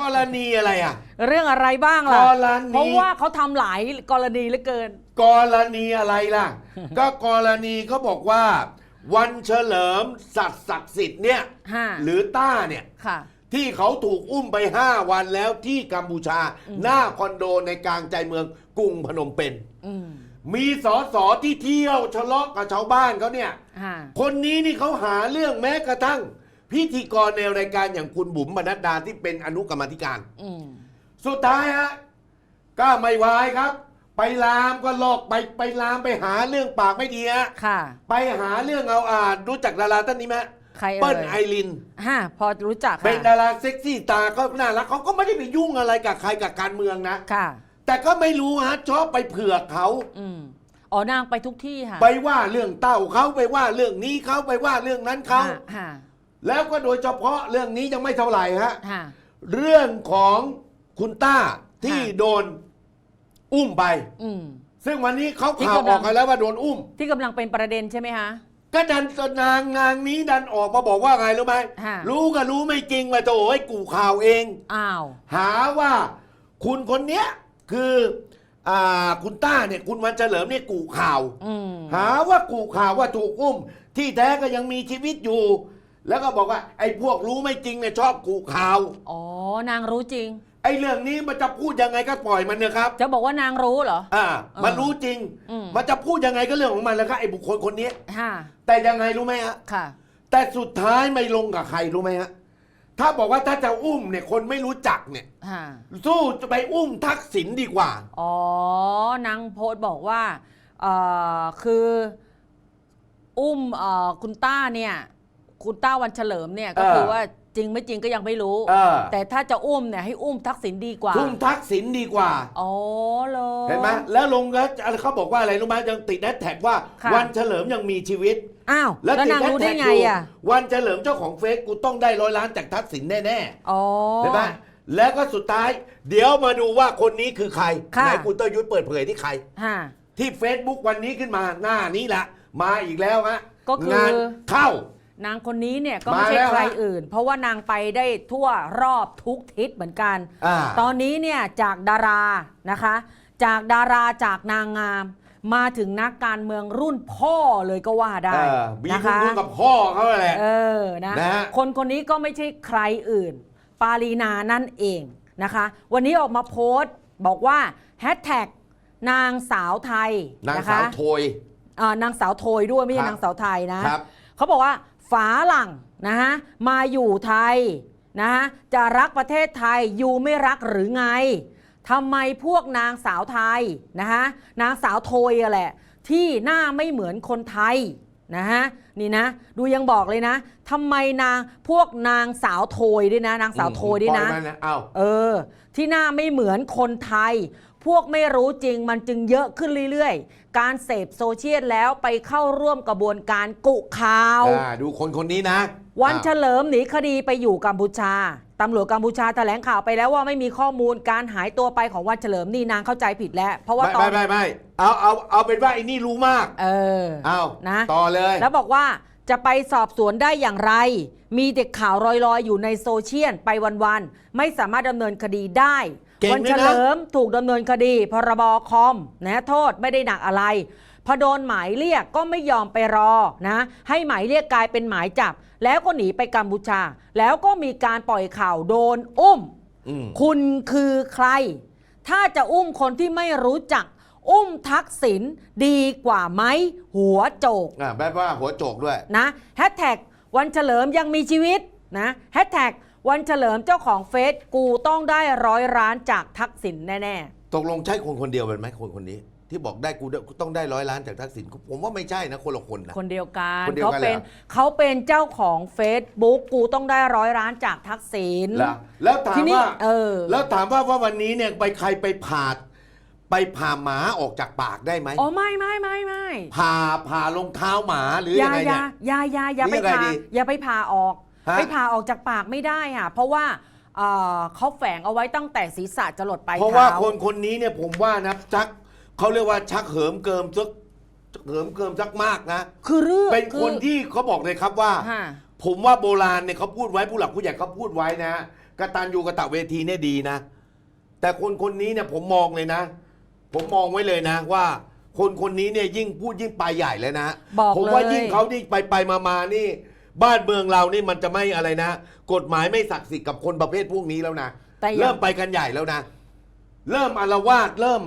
กรณีอะไรอะ เรื่องอะไรบ้างล่ะ กรณี เพราะว่าเขาทำหลายกรณีเหลือเกิน กรณีอะไรล่ะ ก็กรณีเขาบอกว่า วันเฉลิมสัตว์ศักดิ์สิทธิ์เนี่ยห้าหรือต้าเนี่ย ค่ะ ที่เขาถูกอุ้มไป 5 วันแล้วที่กัมพูชาอืมหน้าคอนโดในกลางใจเมืองกรุงพนมเปญอืมมีสอสอที่เที่ยวทะเลาะกับชาวบ้านเขาเนี่ยห้าคนนี้นี่เขาหาเรื่องแม้กระทั่ง พิธีกรในรายการอย่างคุณบุ๋มบรรณดาที่เป็นอนุกรรมาธิการ อืมสุดท้ายฮะก็ไม่วายครับ ไปลามก็ลอกไปไปลามไปหาเรื่องปากไม่ดีฮะค่ะ ไปหาเรื่องเอาอาจรู้จักดาราท่านนี้ไหมใครเอ่ยเปิ้ลไอรินห้าพอรู้จักเป็นค่ะดาราเซ็กซี่ตาเขาน่ารักเขาก็ไม่ได้ไปยุ่งอะไรกับใครกับการเมืองนะ ค่ะ แต่ก็ไม่รู้ฮะชอบไปเผือกเขา อืมอ๋อนางไปทุกที่ค่ะไปว่าเรื่องเต้าเขาไปว่าเรื่องนี้เขาไปว่าเรื่องนั้นเขาห้ห้า แล้วก็โดยเฉพาะเรื่องนี้ยังไม่เท่าไหร่ฮะห้าเรื่องของคุณต้าที่ค่ะ โดนอุ้มไป อืม ซึ่งวันนี้เขาที่ข่าวกำลัง ออกกันแล้วว่าโดนอุ้มที่กำลังเป็นประเด็นใช่ไหมคะ ก็ดันนางนางนี้ดันออกมาบอกว่าไงรู้ไหมค่ะ รู้ก็รู้ไม่จริงมาโถไอ้กูข่าวเอง อ้าว หาว่าคุณคนเนี้ยคืออ่าคุณต้าเนี่ยคุณวันเฉลิมเนี่ยกูข่าว อืม หาว่ากูข่าวว่าถูกอุ้ม ที่แท้ก็ยังมีชีวิตอยู่ แล้วก็บอกว่าไอ้พวกรู้ไม่จริงเนี่ยชอบกูข่าว อ๋อ นางรู้จริง ไอ้เรื่องนี้มันจะพูดยังไงก็ปล่อยมันเนอะครับ จะบอกว่านางรู้เหรอ อ่าเออมันรู้จริง อืม มันจะพูดยังไงก็เรื่องของมันแล้วครับไอ้บุคคลคนนี้ห้าแต่ยังไงรู้ไหมฮะ ค่ะ แต่สุดท้ายไม่ลงกับใครรู้ไหมฮะ ถ้าบอกว่าถ้าจะอุ้มเนี่ยคนไม่รู้จักเนี่ยห้าสู้จะไปอุ้มทักษิณดีกว่า อ๋อ นางโพสต์บอกว่าเอ่อคือ อุ้มเอ่อคุณต้าเนี่ย คุณต้าวันเฉลิมเนี่ยก็เออคือว่าจริงไม่จริงก็ยังไม่รู้ เออ แต่ถ้าจะอุ้มเนี่ยให้อุ้มทักษิณดีกว่าอุ้มทักษิณดีกว่า อ๋อเลย เห็นไหมแล้วลงแล้วเขาบอกว่าอะไรรู้ไหมยังติดแฮชแท็กว่า ค่ะ วันเฉลิมยังมีชีวิต อ้าวแล้วติดนางแฮชรู้ได้แท็กไงอยู่อะวันเฉลิมเจ้าของเฟซกูต้องได้ร้อยล้านจากทักษิณแน่อ๋อ ๆเห็นไหมแล้วก็สุดท้าย เดี๋ยวมาดูว่าคนนี้คือใครค่ะ ไหนคุณเตอร์ยุทธเปิดเผยที่ใครห้าที่ Facebook วันนี้ขึ้นมาหน้านี้แหละมาอีกแล้วฮะก็คืองานเข้า นางคนนี้เนี่ยก็ไม่มาใช่แล้วใครฮะอื่น เพราะว่านางไปได้ทั่วรอบทุกทิศเหมือนกัน อ่า ตอนนี้เนี่ยจากดารานะคะ จากดาราจากนางงาม มาถึงนักการเมืองรุ่นพ่อเลยก็ว่าได้เออมีนะคุณคะ คุณกับพ่อเขาแหละ เออ นะ นะฮะ คนคนนี้ก็ไม่ใช่ใครอื่น ปารีนานั่นเองนะคะ วันนี้ออกมาโพสต์บอกว่าแฮชแท็กนางสาวไทยนางนะสาคะวโทยอ่านางสาวโทยด้วยไม่ใช่ครับนางสาวไทยนะ ครับ เขาบอกว่า ฝาหลังนะฮะมาอยู่ไทยนะฮะจะรักประเทศไทยอยู่ไม่รักหรือไงทำไมพวกนางสาวไทยนะฮะนางสาวโทยอะแหละ ที่หน้าไม่เหมือนคนไทยนะฮะนี่นะดูยังบอกเลยนะทำไมนางพวกนางสาวโทยด้วยนะ นางสาวโทยด้วยนะปล่อมัเอาเออ ที่หน้าไม่เหมือนคนไทย พวกไม่รู้จริงมันจึงเยอะขึ้นเรื่อยๆ การเสพโซเชียลแล้วไปเข้าร่วมกระบวนการกุข่าว อ่าดูคนคนนี้นะวันเฉอ่าลิมหนีคดีไปอยู่กัมพูชา ตำรวจกัมพูชาแถลงข่าวไปแล้วว่าไม่มีข้อมูลการหายตัวไปของวันเฉลิมนี่นางเข้าใจผิดแล้ว เพราะว่าไม่ตอไม่นไม่ไม่เอาเอาเอาเป็นว่าไอ้นี่รู้มาก เออ เอานะ ต่อเลย แล้วบอกว่าจะไปสอบสวนได้อย่างไร มีเด็กข่าวลอยๆ อยู่ในโซเชียลไปวันๆ ไม่สามารถดำเนินคดีได้ เก่งวัด้วยนะเฉลิมถูกดำเนินคดี พรบคอมนะโทษไม่ได้หนักอะไร พอโดนหมายเรียกก็ไม่ยอมไปรอนะ ให้หมายเรียกกลายเป็นหมายจับ แล้วก็หนีไปกัมพูชา แล้วก็มีการปล่อยข่าวโดนอุ้มอืมคุณคือใคร ถ้าจะอุ้มคนที่ไม่รู้จัก อุ้มทักษิณดีกว่าไหมหัวโจกอ่าแบบว่าหัวโจกด้วยนะแฮชแท็กวันเฉลิมยังมีชีวิตนะแฮชแท็ก วันเฉลิมเจ้าของเฟซกูต้องได้ร้อยล้านจากทักษิณแน่ตกลงใช่คนคนเดียวเป็นไหมคนคนนี้ ที่บอกได้กูได้กูต้องได้ร้อยล้านจากทักษิณผมว่าไม่ใช่นะคนละคนนะ ๆ คนเดียวกันคนเดียวเขากันเป็นเหรอ เขาเป็นเจ้าของเฟซบุ๊กกูต้องได้ร้อยล้านจากทักษิณเหรอแล้วถาทีมนี้ว่าเออ แล้วถามว่าว่าวันนี้เนี่ยไปใครไปผ่าไปผ่าหมาออกจากปากได้ไหมอ๋อไม่ไม่ไม่ไม่ผ่าผ่ารองเท้าหมาหรืออยัย่างไงอเนี่ย่ายอย่าอย่าอย่าหรืไปอยังไงผ่าดี อย่าไปผ่าออก ฮะ ไปผ่าออกจากปากไม่ได้อะ เพราะว่าเอ่อเขาแฝงเอาไว้ตั้งแต่ศีรษะจะหลดไปลายเพราะว่าท้คนคนนี้เนี่ยผมว่านะชักเขาเรียกว่าชักเหิมเกิมซักเหิมเกิมซักมากนะ คือเรื่องเป็นคนอที่เขาบอกเลยครับว่า ฮะ ผมว่าโบราณเนี่ยเขาพูดไว้ผู้หลักผู้ใหญ่เขาพูดไว้นะกตัญญูกตเวทีเนี่ยดีนะ แต่คนคนนี้เนี่ยผมมองเลยนะ ผมมองไว้เลยนะว่า คนคนนี้เนี่ยยิ่งพูดยิ่งไปใหญ่เลยนะบอกผมว่าเลย ยิ่งเขาที่ไปไปมามานี่ บ้านเมืองเรานี่มันจะไม่อะไรนะ กฎหมายไม่ศักดิ์สิทธิ์กับคนประเภทพวกนี้แล้วนะแต่อย่าเริ่งมไปกันใหญ่แล้วนะ เริ่มอารวาสเริ่ม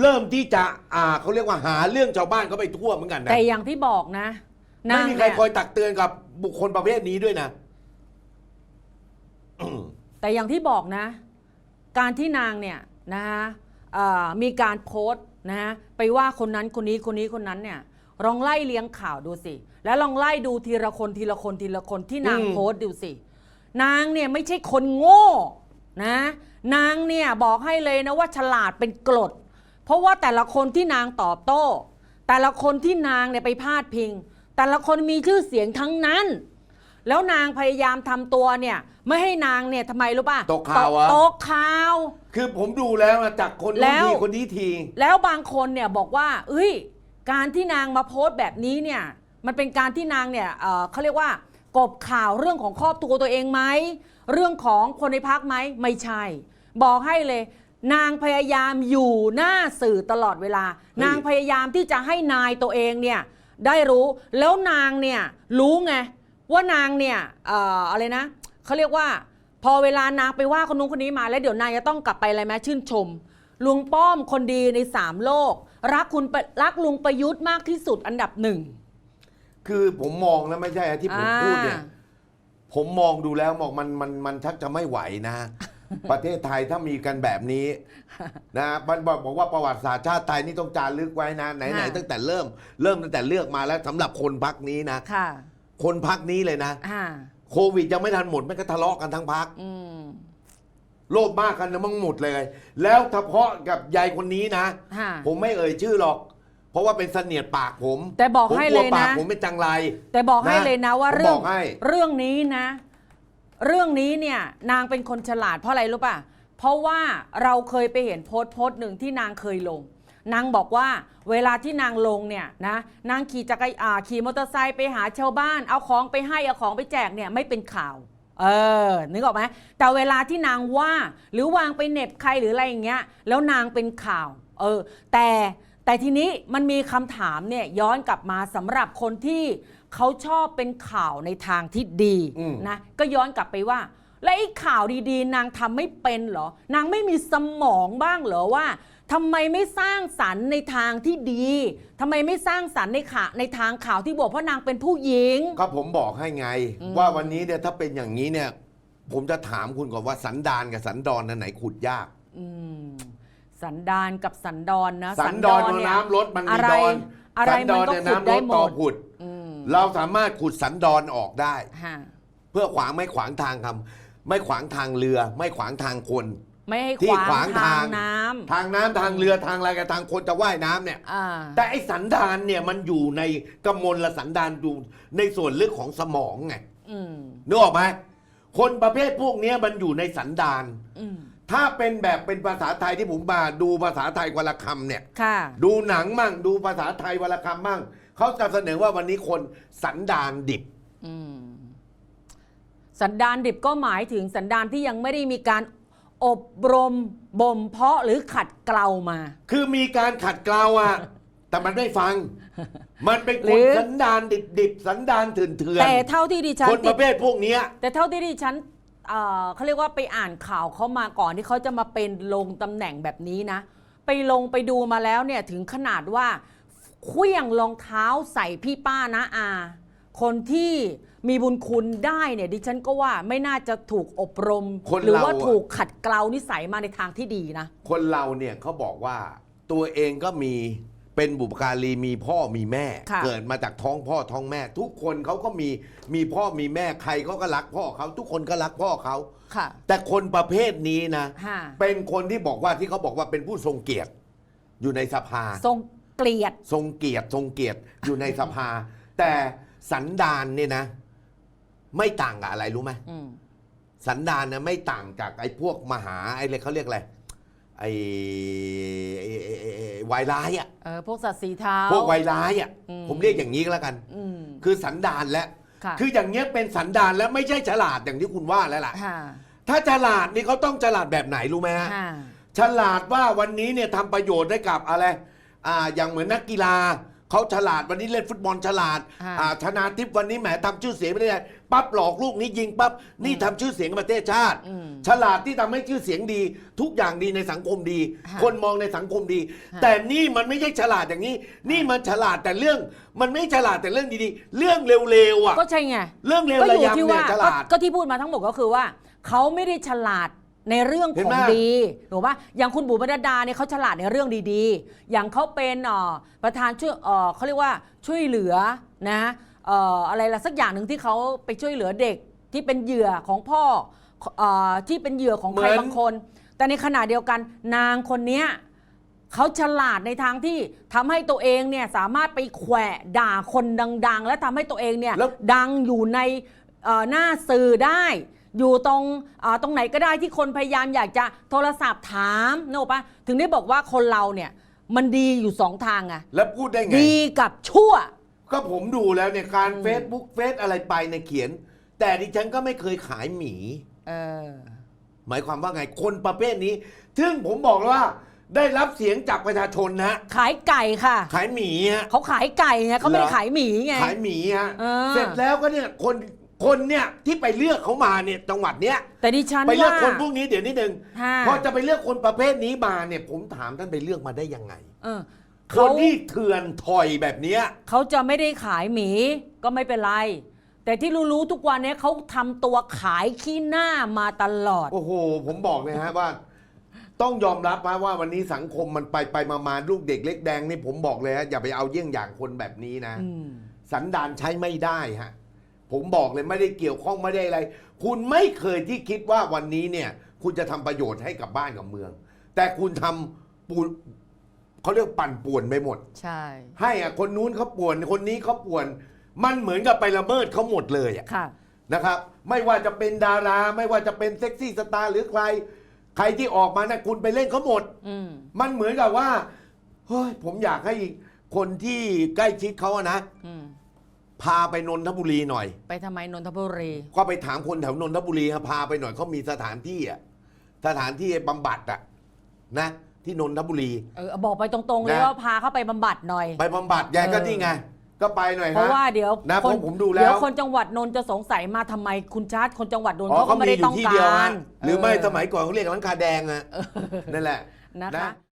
เริ่มที่จะอ่าเขาเรียกว่าหาเรื่องชาวบ้านเขาไปทั่วเหมือนกันนะแต่อย่างที่บอกนะไม่มีใครเนี่ยคอยตักเตือนกับบุคคลประเภทนี้ด้วยนะ แต่อย่างที่บอกนะ การที่นางเนี่ยนะฮะเอ่อมีการโพสต์นะฮะไปว่าคนนั้นคนนี้คนนี้คนนั้นเนี่ย ลองไล่เลี้ยงข่าวดูสิ แล้วลองไล่ดูทีละคนทีละคนทีละคนที่นางอืมโพสต์ดูสิ นางเนี่ยไม่ใช่คนโง่นะ นางเนี่ยบอกให้เลยนะว่าฉลาดเป็นกรด เพราะว่าแต่ละคนที่นางตอบโต้ แต่ละคนที่นางเนี่ยไปพาดพิง แต่ละคนมีชื่อเสียงทั้งนั้น แล้วนางพยายามทำตัวเนี่ย ไม่ให้นางเนี่ยทำไมรู้ป่ะตกข่าวอะ ตกข่าว คือผมดูแล้วนะจากคนแล้นู้นวทีคนนี้ที แล้วบางคนเนี่ยบอกว่า เอ้ย การที่นางมาโพสต์แบบนี้เนี่ยมันเป็นการที่นางเนี่ยเอ่อเขาเรียกว่ากบข่าวเรื่องของครอบครัวตัวเองไหมเรื่องของคนในพักไหมไม่ใช่ บอกให้เลย นางพยายามอยู่หน้าสื่อตลอดเวลาเฮ้ยนางพยายามที่จะให้นายตัวเองเนี่ยได้รู้แล้วนางเนี่ยรู้ไงว่านางเนี่ยเอ่ออะไรนะเขาเรียกว่า พอเวลานางไปว่าคนนู้นคนนี้มาแล้วเดี๋ยวนางจะต้องกลับไปอะไรไหมชื่นชมลุงป้อมคนดีในสามโลก รักคุณปรักลุงประยุทธ์มากที่สุดอันดับหนึ่ง คือผมมองแล้วไม่ใช่ที่ผมพูดเนี่ยอ่าผมมองดูแล้วมองมันมันมันชักจะไม่ไหวนะ ประเทศไทยถ้ามีกันแบบนี้นะมันบอกบอกว่าประวัติศาสตร์ชาติไทยนี่ต้องจารึกไว้นะไหนไหนค่ะตั้งแต่เริ่ม เริ่มตั้งแต่เลือกมาแล้วสำหรับคนพักนี้นะค่ะคนพักนี้เลยนะอ่าโควิดยังไม่ทันหมดไม่ก็ทะเลาะกันทั้งพักอืม โลภมากกันนะมั่งหมดเลย แล้วเฉพาะกับยายคนนี้นะ ค่ะ ผมไม่เอ่ยชื่อหรอก เพราะว่าเป็นเสนียดปากผมแต่บอกผมให้กเลลัวยปากนะผมเป็นจังไร แต่บอกให้นะเลยนะว่าผมเรื่บอกให้ เรื่องนี้นะ เรื่องนี้เนี่ยนางเป็นคนฉลาดเพราะอะไรรู้ป่ะ เพราะว่าเราเคยไปเห็นโพสต์โพสต์หนึ่งที่นางเคยลง นางบอกว่าเวลาที่นางลงเนี่ยนะนางขี่จักรยานขี่มอเตอร์ไซค์ไปหาชาวบ้าน เอาของไปให้เอาของไปแจกเนี่ยไม่เป็นข่าว เออ นึกออกไหมแต่เวลาที่นางว่า หรือวางไปเหน็บใครหรืออะไรอย่างเงี้ย แล้วนางเป็นข่าว เออ แต่แต่ทีนี้มันมีคำถามเนี่ยย้อนกลับมาสำหรับคนที่เขาชอบเป็นข่าวในทางที่ดีอืมนะ ก็ย้อนกลับไปว่า แล้วไอ้ข่าวดีๆ นางทำไม่เป็นเหรอ นางไม่มีสมองบ้างเหรอว่า ทำไมไม่สร้างสรรค์ในทางที่ดีทำไมไม่สร้างสรรค์ในข่าในทางข่าวที่บอกเพราะนางเป็นผู้หญิง ก็ผมบอกให้ไงอืมว่าวันนี้เนี่ยถ้าเป็นอย่างนี้เนี่ย ผมจะถามคุณก่อนว่าสันดานกับสันดอนอันไหนขุดยาก อืมสันดานกับสันดอนนะสันดอนเยน้ำลดมันมีอะไรดอนอะไรสันดมันอนก็เนี่ยขุดน้ำลได้ดหมต่อดขุด อืมเราสามารถขุดสันดอนออกได้ ฮะเพื่อขวางไม่ขวางทางคำไม่ขวางทางเรือ ไม่ขวางทางคน ไม่ให้ที่ขขวาวางงทาทางงน้ำทางน้ำทางเรือทางอะไรกับทางคนจะว่ายน้ำเนี่ย อ่า แต่ไอ้สันดานเนี่ยมันอยู่ในกำมลสันดานอยู่ในส่วนลึกของสมองไงอืม นึกออกไหมคนประเภทพวกเนี้ยมันอยู่ในสันดาน อืม ถ้าเป็นแบบเป็นภาษาไทยที่ผมมาดูภาษาไทยวรรณคำเนี่ย ค่ะ ดูหนังมั่งดูภาษาไทยวรรณคำมั่งเขาจะเสนอว่าวันนี้คนสันดานดิบ อืม สันดานดิบก็หมายถึงสันดานที่ยังไม่ได้มีการ อบรมบ่มเพาะหรือขัดเกลามา คือมีการขัดเกลาอะแต่มันไม่ฟัง มันเป็นหรืคนอ สันดานดิบดิบๆสันดานเถื่อนเถื่อนแต่เท่าที่ดิฉันคนปติด ระเภทพวกเนี้ย แต่เท่าที่ดิฉันเอ่อเขาเรียกว่าไปอ่านข่าวเขามาก่อนที่เขาจะมาเป็นลงตำแหน่งแบบนี้นะ ไปลงไปดูมาแล้วเนี่ยถึงขนาดว่าเคลี้ยงรองเท้าใส่พี่ป้านะอา คนที่ มีบุญคุณได้เนี่ยดิฉันก็ว่าไม่น่าจะถูกอบรม คนหรือเราว่าอะ ถูกขัดเกลานิสัยมาในทางที่ดีนะ คนเราเนี่ยเขาบอกว่าตัวเองก็มีเป็นบุปการีมีพ่อมีแม่ ค่ะ เกิดมาจากท้องพ่อท้องแม่ ทุกคนเขาก็มีมีพ่อมีแม่ใครเขาก็รักพ่อเขาทุกคนก็รักพ่อเขาค่ะแต่คนประเภทนี้นะ ฮะเป็นคนที่บอกว่าที่เขาบอกว่าเป็นผู้ทรงเกียรติอยู่ในสภา ทรงเกลียด ทรงเกียรติทรงเกียรติอยู่ในสภา แต่สันดานเนี่ยนะ ไม่ต่างกับอะไรรู้ไหมอืมสันดานนะไม่ต่างจากไอ้พวกมหาไอ้เลยเขาเรียกอะไรไอ้ไอ้ไอ้ไอ้ไอ้วายร้ายอะ เออพวกสัตว์สีเท้า พวกวายร้ายอะ อืม ผมเรียกอย่างนี้ก็แล้วกัน อืมคือสันดานและ ค่ะคืออย่างเงี้ยเป็นสันดานแล้วไม่ใช่ฉลาดอย่างที่คุณว่าแล้วล่ะ ค่ะถ้าฉลาดนี่เขาต้องฉลาดแบบไหนรู้ไหมฮะ ค่ะ ฉลาดว่าวันนี้เนี่ยทำประโยชน์ให้กับอะไร อ่า อย่างเหมือนนักกีฬา เขาฉลาดวันนี้เล่นฟุตบอลฉลาดค่ะอ่าธนาทิพย์วันนี้แหมทำชื่อเสียงไม่ได้ ปั๊บหลอกลูกนี้ยิงปั๊บนี่ทำชื่อเสียงให้ประเทศชาติ อืมฉลาดที่ทำให้ชื่อเสียงดี ทุกอย่างดีในสังคมดี ค่ะคนมองในสังคมดีค่ะแต่นี่มันไม่ใช่ฉลาดอย่างนี้ นี่มันฉลาดแต่เรื่อง มันไม่ฉลาดแต่เรื่องดีๆ เรื่องเร็วๆอะก็ใช่ไง เรื่องเร็วก็ระอยู่ยำที่เนี่ว่ายฉก็ลาด ก็ที่พูดมาทั้งหมดก็คือว่า เขาไม่ได้ฉลาด ในเรื่องเห็นของไหม ดีถูกปะอย่างคุณบุ๋มบรรดาเนี่ยเขาฉลาดในเรื่องดีๆ อย่างเขาเป็นเอ่อประธานช่วยเอ่อเขาเรียกว่าช่วยเหลือนะเอ่ออะไรละสักอย่างหนึ่งที่เขาไปช่วยเหลือเด็กที่เป็นเหยื่อของพ่อเอ่อที่เป็นเหยื่อของใครเหมือน บางคน แต่ในขณะเดียวกันนางคนเนี้ยเขาฉลาดในทางที่ทำให้ตัวเองเนี่ยสามารถไปแขวะด่าคนดัง ๆ และทำให้ตัวเองเนี่ยแล้ว ดังอยู่ในเอ่อหน้าสื่อได้ อยู่ตรงเอ่อตรงไหนก็ได้ที่คนพยายามอยากจะโทรศัพท์ถามนึกออกปะถึงได้บอกว่าคนเราเนี่ยมันดีอยู่สองทางอะแล้วพูดได้ไง ดีกับชั่ว ก็ผมดูแล้วเนี่ยการเฟซบุ๊กเฟซอะไรไปในยเขียน แต่ดิฉันก็ไม่เคยขายหมี เออ หมายความว่าไงคนประเภทนี้ ซึ่งผมบอกแล้วว่า ได้รับเสียงจากประชาชนนะ ขายไก่ค่ะ ขายหมีฮะ เขาขายไก่ไงเขาไม่ได้เหรอ ขายหมีไง ขายหมีฮะเออ เสร็จแล้วก็เนี่ยคน คนเนี่ยที่ไปเลือกเขามาเนี่ยจังหวัดเนี้ยแต่ดิฉันไปเลือกว่าคนพวกนี้เดี๋ยวนิดนึงค่ะพอจะไปเลือกคนประเภทนี้มาเนี่ยผมถามท่านไปเลือกมาได้ยังไงเออคเขานที่เถื่อนถอยแบบเนี้ย เขาจะไม่ได้ขายหมีก็ไม่เป็นไร แต่ที่รู้ๆทุกวันนี้เขาทำตัวขายขี้หน้ามาตลอด โอ้โห ผมบอกเลยฮะว่า ต้องยอมรับนะว่าวันนี้สังคมมันไปไปมามาลูกเด็กเล็กแดงนี่ผมบอกเลยฮะอย่าไปเอาเยี่ยงอย่างคนแบบนี้นะ อืม สันดานใช้ไม่ได้ฮะ ผมบอกเลยไม่ได้เกี่ยวข้องไม่ได้อะไร คุณไม่เคยที่คิดว่าวันนี้เนี่ย คุณจะทำประโยชน์ให้กับบ้านกับเมือง แต่คุณทำปูนเขาเรียกปั่นป่วนไปหมด ใช่ ให้อะคนนู้นเขาป่วน คนนี้เขาป่วน มันเหมือนกับไปละเมิดเขาหมดเลยอะ ค่ะ นะครับ ไม่ว่าจะเป็นดารา ไม่ว่าจะเป็นเซ็กซี่สตาร์หรือใคร ใครที่ออกมานะคุณไปเล่นเขาหมด อืม มันเหมือนกับว่าเฮ้ยผมอยากให้คนที่ใกล้ชิดเขาอะนะ อืม พาไปนนทบุรีหน่อย ไปทำไมนนทบุรี ก็ไปถามคนแถวนนทบุรีครับพาไปหน่อยเขามีสถานที่อะสถานที่บำบัดอะนะ ที่นนทบุรี เออบอกไปตรงๆเลยนะ ว่าพาเขาไปบำบัดหน่อย ไปบำบัดยายก็เออนี่ไง ก็ไปหน่อยเพราะฮะว่าเดี๋ยวนะเพราะผมดูแล้ว เดี๋ยวคนจังหวัดนนท์จะสงสัยมาทำไมคุณชาติคนจังหวัดนนท์อ๋อเขาก็เขาไม่มีได้อต้อยู่งที่กาเดียวรฮะหรือไม่เสมัยก่อนเขาเรียกหลังคาแดงอะนั่นแหละ นะคะนะ